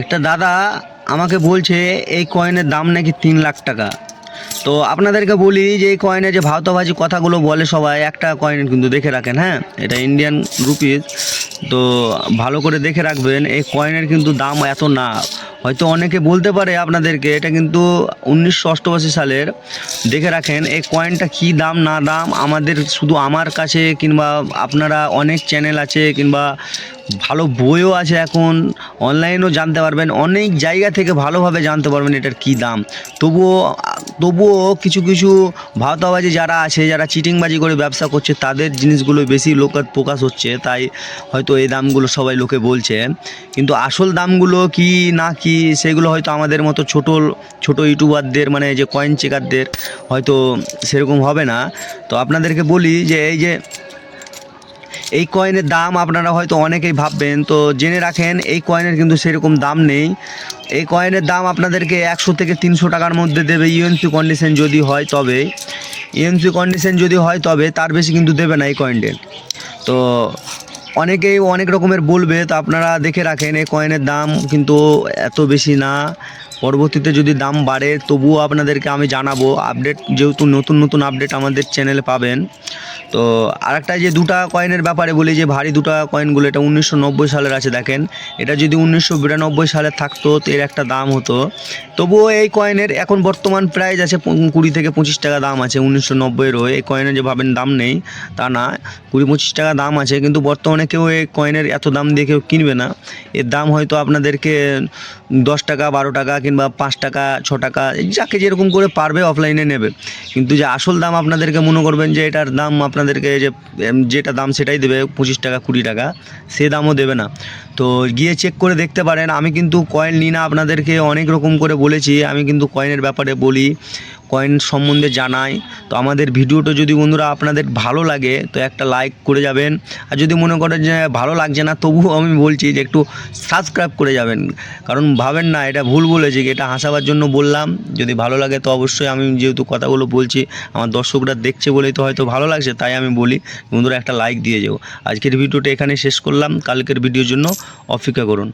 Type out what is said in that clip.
একটা দাদা আমাকে বলছে, এই কয়েনের দাম নাকি তিন লাখ টাকা। তো আপনাদেরকে বলি যে, এই কয়েনে যে ভাওতাবাজি কথাগুলো বলে সবাই, একটা কয়েন কিন্তু দেখে রাখেন হ্যাঁ? এটা ইন্ডিয়ান রুপিস তো ভালো করে দেখে রাখবেন, এই কয়েনের কিন্তু দাম এত না। হয়তো অনেকে বলতে পারে আপনাদেরকে, এটা কিন্তু উনিশশো অষ্টআশি সালের। দেখে রাখেন, এই কয়েনটা কি দাম, না দাম? আমাদের শুধু আমার কাছে কিংবা আপনারা অনেক চ্যানেল আছে কিংবা ভালো বইও আছে এখন অনলাইনেও জানতে পারবেন, অনেক জায়গা থেকে ভালোভাবে জানতে পারবেন এটার কি দাম। তবুও তবুও কিছু কিছু ভাওতাবাজি যারা আছে, যারা চিটিংবাজি করে ব্যবসা করছে, তাদের জিনিসগুলো বেশি লোক প্রকাশ হচ্ছে, তাই হয়তো এই দামগুলো সবাই লোকে বলছে। কিন্তু আসল দামগুলো কি না কি, সেগুলো হয়তো আমাদের মতো ছোট ছোট ইউটিউবারদের মানে যে কয়েন চেকারদের হয়তো সেরকম হবে না। তো আপনাদেরকে বলি যে, এই যে এই কয়েনের দাম আপনারা হয়তো অনেকেই ভাববেন, তো জেনে রাখেন, এই কয়েনের কিন্তু সেরকম দাম নেই। এই কয়েনের দাম আপনাদেরকে একশো থেকে তিনশো টাকার মধ্যে দেবে ইউএনসি কন্ডিশন যদি হয় তবে। ইউএনসি কন্ডিশন যদি হয় তবে, তার বেশি কিন্তু দেবে না এই কয়েনের তো অনেকেই অনেক রকমের বলবে, তো আপনারা দেখে রাখেন, এই কয়েনের দাম কিন্তু এত বেশি না। পরবর্তীতে যদি দাম বাড়ে, তবুও আপনাদেরকে আমি জানাব আপডেট যেহেতু নতুন নতুন আপডেট আমাদের চ্যানেলে পাবেন। তো আরেকটা যে দুটা কয়েনের ব্যাপারে বলি, যে ভারী দুটা কয়েনগুলো এটা উনিশশো নব্বই সালের আছে, দেখেন। এটা যদি উনিশশো বিরানব্বই সালে থাকতো এর একটা দাম হতো। তবুও এই কয়েনের এখন বর্তমান প্রাইস আছে কুড়ি থেকে পঁচিশ টাকা দাম আছে, উনিশশো নব্বইয়েরও। এই কয়েনের যে ভাবেন দাম নেই, তা না, কুড়ি পঁচিশ টাকা দাম আছে, কিন্তু বর্তমানে কেউ এই কয়েনের এত দাম দিয়ে কেউ কিনবে না। এর দাম হয়তো আপনাদেরকে দশ টাকা, বারো টাকা কিংবা পাঁচ টাকা, ছ টাকা যাকে যেরকম করে পারবে অফলাইনে নেবে। কিন্তু যে আসল দাম আপনাদেরকে মনে করবেন যে এটার দাম আপনাদেরকে যে যেটা দাম সেটাই দেবে, পঁচিশ টাকা, কুড়ি টাকা, সে দামও দেবে না। তো গিয়ে চেক করে দেখতে পারেন। আমি কিন্তু কয়েন নিই না আপনাদেরকে অনেক রকম করে বলেছি। আমি কিন্তু কয়েনের ব্যাপারে বলি। কয়েন সম্বন্ধে জানাই। তো আমাদের ভিডিওটা যদি বন্ধুরা আপনাদের ভালো লাগে, তো একটা লাইক করে যাবেন। আর যদি মনে করেন যে ভালো লাগছে না, তবুও আমি বলছি যে একটু সাবস্ক্রাইব করে যাবেন। কারণ ভাবেন না, এটা ভুল বলেছি, এটা হাসাবার জন্য বললাম। যদি ভালো লাগে তো অবশ্যই আমি যেহেতু কথাগুলো বলছি, আমার দর্শকরা দেখছে বলেই তো হয়তো ভালো লাগছে, তাই আমি বলি, বন্ধুরা একটা লাইক দিয়ে যাও। আজকের ভিডিওটা এখানে শেষ করলাম। কালকের ভিডিওর জন্য অপেক্ষা করুন।